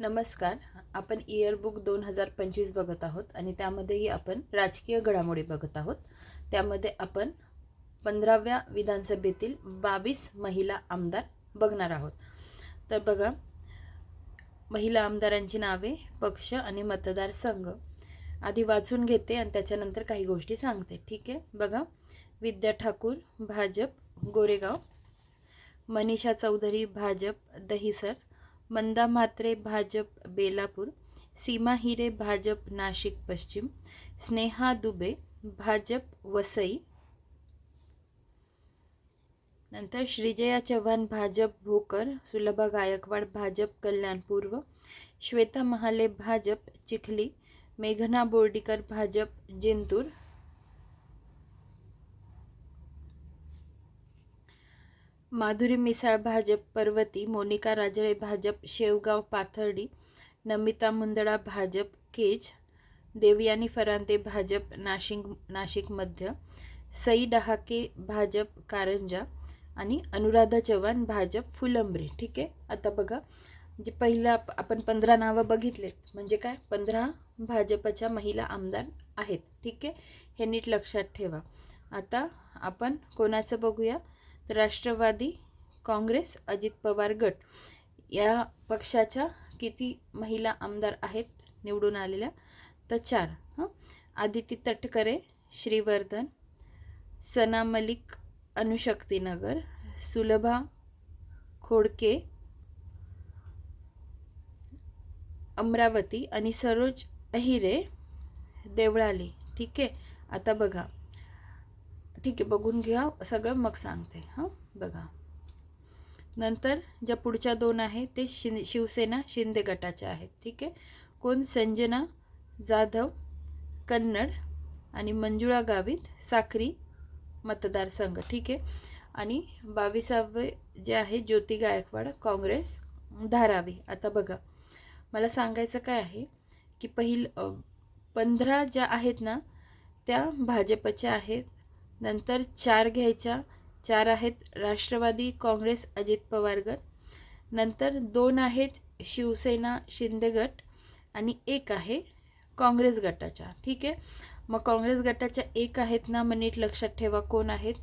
नमस्कार. आपण इयरबुक दोन हजार पंचवीस बघत आहोत आणि त्यामध्येही आपण राजकीय घडामोडी बघत आहोत. त्यामध्ये आपण पंधराव्या विधानसभेतील बावीस महिला आमदार बघणार आहोत. तर बघा महिला आमदारांची नावे पक्ष आणि मतदारसंघ आधी वाचून घेते आणि त्याच्यानंतर काही गोष्टी सांगते. ठीक आहे? बघा विद्या ठाकूर भाजप गोरेगाव. मनीषा चौधरी भाजप दहिसर मंदा म्हात्रे भाजप बेलापूर. सीमा हिरे भाजप नाशिक पश्चिम. स्नेहा दुबे भाजप वसई. नंतर श्रीजया चव्हाण भाजप भोकर. सुलभा गायकवाड भाजप कल्याण पूर्व. श्वेता महाले भाजप चिखली. मेघना बोर्डीकर भाजप जिंतूर. माधुरी मिसाळ भाजप पर्वती मोनिका राजळे भाजप शेवगाव पाथर्डी नमिता मुंदडा भाजप केज देवयानी फरांते भाजप नाशिक नाशिक मध्य सई डहाके भाजप कारंजा आणि अनुराधा चव्हाण भाजप फुलंब्री. ठीक आहे? आता बघा जे पहिलं आपण पंधरा नावं बघितलेत म्हणजे काय? पंधरा भाजपच्या महिला आमदार आहेत. ठीक आहे? हे नीट लक्षात ठेवा. आता आपण कोणाचं बघूया? राष्ट्रवादी काँग्रेस अजित पवार गट. या पक्षाच्या किती महिला आमदार आहेत निवडून आलेल्या? तर चार हं? आदिती तटकरे श्रीवर्धन सना मलिक अनुशक्तीनगर सुलभा खोडके अमरावती आणि सरोज अहिरे देवळाली. ठीक आहे? आता बघा. ठीक आहे बघून घ्या. सगळं मग सांगते हां? बघा. नंतर ज्या पुढच्या दोन आहे ते शिन शिवसेना शिंदे गटाच्या आहेत ठीक आहे? कोण? संजना जाधव कन्नड आणि मंजुळा गावित साक्री मतदारसंघ ठीक आहे? आणि बावीसावे जे आहे ज्योती गायकवाड काँग्रेस धारावी. आता बघा. मला सांगायचं काय आहे की पहिल पंधरा ज्या आहेत ना त्या भाजपच्या आहेत नंतर चार घ्यायच्या. चार आहेत राष्ट्रवादी काँग्रेस अजित पवार गट नंतर दोन आहेत शिवसेना शिंदे गट आणि एक आहे काँग्रेस गटाच्या. ठीक आहे? मग काँग्रेस गटाच्या एक आहेत ना मग नीट लक्षात ठेवा कोण आहेत?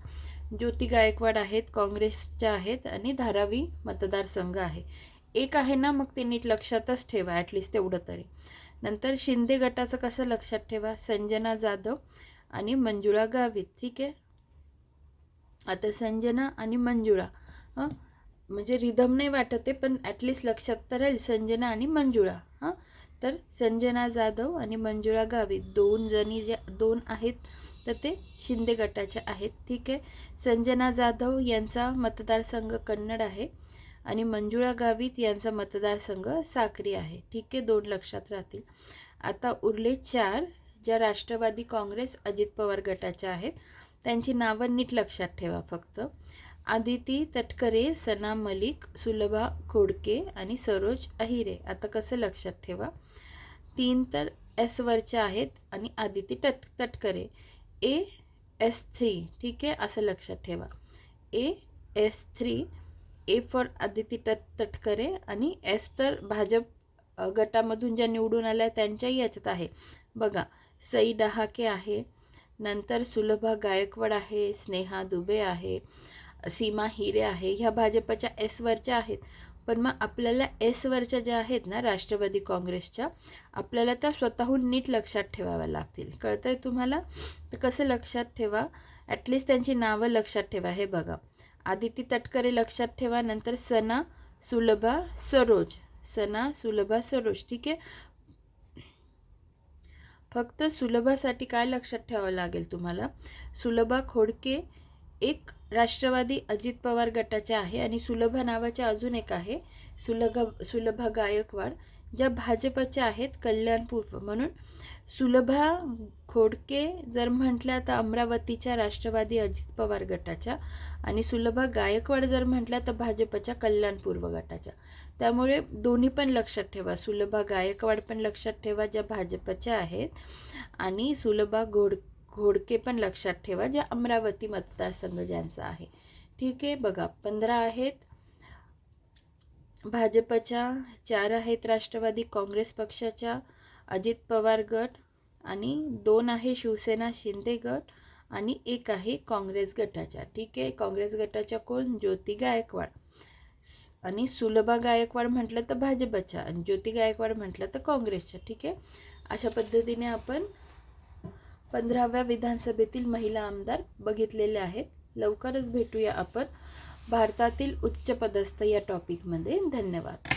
ज्योती गायकवाड आहेत काँग्रेसच्या आहेत आणि धारावी मतदारसंघ आहे. एक आहे ना मग ते नीट लक्षातच ठेवा ॲटलिस्ट तेवढं तरी. नंतर शिंदे गटाचं कसं लक्षात ठेवा? संजना जाधव आणि मंजुळा गावित ठीक आहे? आता संजना आणि मंजुळा हां? म्हणजे रिदम नाही वाटत आहे पण ॲटलिस्ट लक्षात तर राहील संजना आणि मंजुळा हां? तर संजना जाधव आणि मंजुळा गावित दोन जणी ज्या दोन आहेत तर ते शिंदे गटाचे आहेत ठीक आहे? संजना जाधव यांचा मतदारसंघ कन्नड आहे आणि मंजुळा गावित यांचा मतदारसंघ साक्री आहे ठीक आहे? दोन लक्षात राहतील. आता उरले चार ज्या राष्ट्रवादी काँग्रेस अजित पवार गटाच्या आहेत त्यांची नावं नीट लक्षात ठेवा फक्त. आदिती तटकरे सना मलिक सुलभा खोडके आणि सरोज अहिरे. आता कसं लक्षात ठेवा? तीन तर एसवरच्या आहेत आणि आदिती तट तटकरे. ए एस थ्री. ठीक आहे? असं लक्षात ठेवा. A S three. A four Aditi तट तटकरे आणि एस तर भाजप गटामधून ज्या निवडून आल्या त्यांच्याही याच्यात आहे. बघा सई डहाके आहे. नंतर सुलभा गायकवाड आहे स्नेहा दुबे आहे सीमा हिरे आहे. ह्या भाजपच्या एसवरच्या आहेत. पण मग आपल्याला एसवरच्या ज्या आहेत ना राष्ट्रवादी काँग्रेसच्या आपल्याला त्या स्वतःहून नीट लक्षात ठेवाव्या लागतील. कळतंय तुम्हाला? तर कसं लक्षात ठेवा? ॲटलिस्ट त्यांची नावं लक्षात ठेवा. हे बघा. आदिती तटकरे लक्षात ठेवा. नंतर सना सुलभा सरोज. सना सुलभा सरोज. ठीक आहे? फक्त सुलभासाठी काय लक्षात ठेवावं लागेल तुम्हाला? सुलभा खोडके एक राष्ट्रवादी अजित पवार गटाचे आहे आणि सुलभा नावाचे अजून एक आहे सुलभ सुलभा गायकवाड ज्या भाजपच्या आहेत कल्याणपूर्व म्हणून. सुलभा खोडके जर म्हटल्या तर अमरावतीच्या राष्ट्रवादी अजित पवार गटाच्या आणि सुलभा गायकवाड जर म्हटल्या तर भाजपच्या कल्याणपूर्व गटाच्या. त्यामुळे दोन्ही पण लक्षात ठेवा. सुलभा गायकवाड पण लक्षात ठेवा ज्या भाजपच्या आहेत आणि सुलभा घोड घोडके पण लक्षात ठेवा ज्या अमरावती मतदारसंघ ज्यांचा आहे. ठीक आहे बघा पंधरा आहेत. भाजपच्या चार आहेत राष्ट्रवादी काँग्रेस पक्षाच्या. अजित पवार गट आणि दोन आहे शिवसेना शिंदे गट आणि एक आहे काँग्रेस गटाच्या. ठीक आहे? काँग्रेस गटाच्या कोण? ज्योती गायकवाड. आणि सुलभा गायकवाड म्हटलं तर भाजपच्या आणि ज्योती गायकवाड म्हटलं तर काँग्रेसच्या. ठीक आहे? अशा पद्धतीने आपण पंधराव्या विधानसभेतील महिला आमदार बघितलेले आहेत. लवकरच भेटूया आपण. भारतातील उच्चपदस्थ या टॉपिकमध्ये धन्यवाद.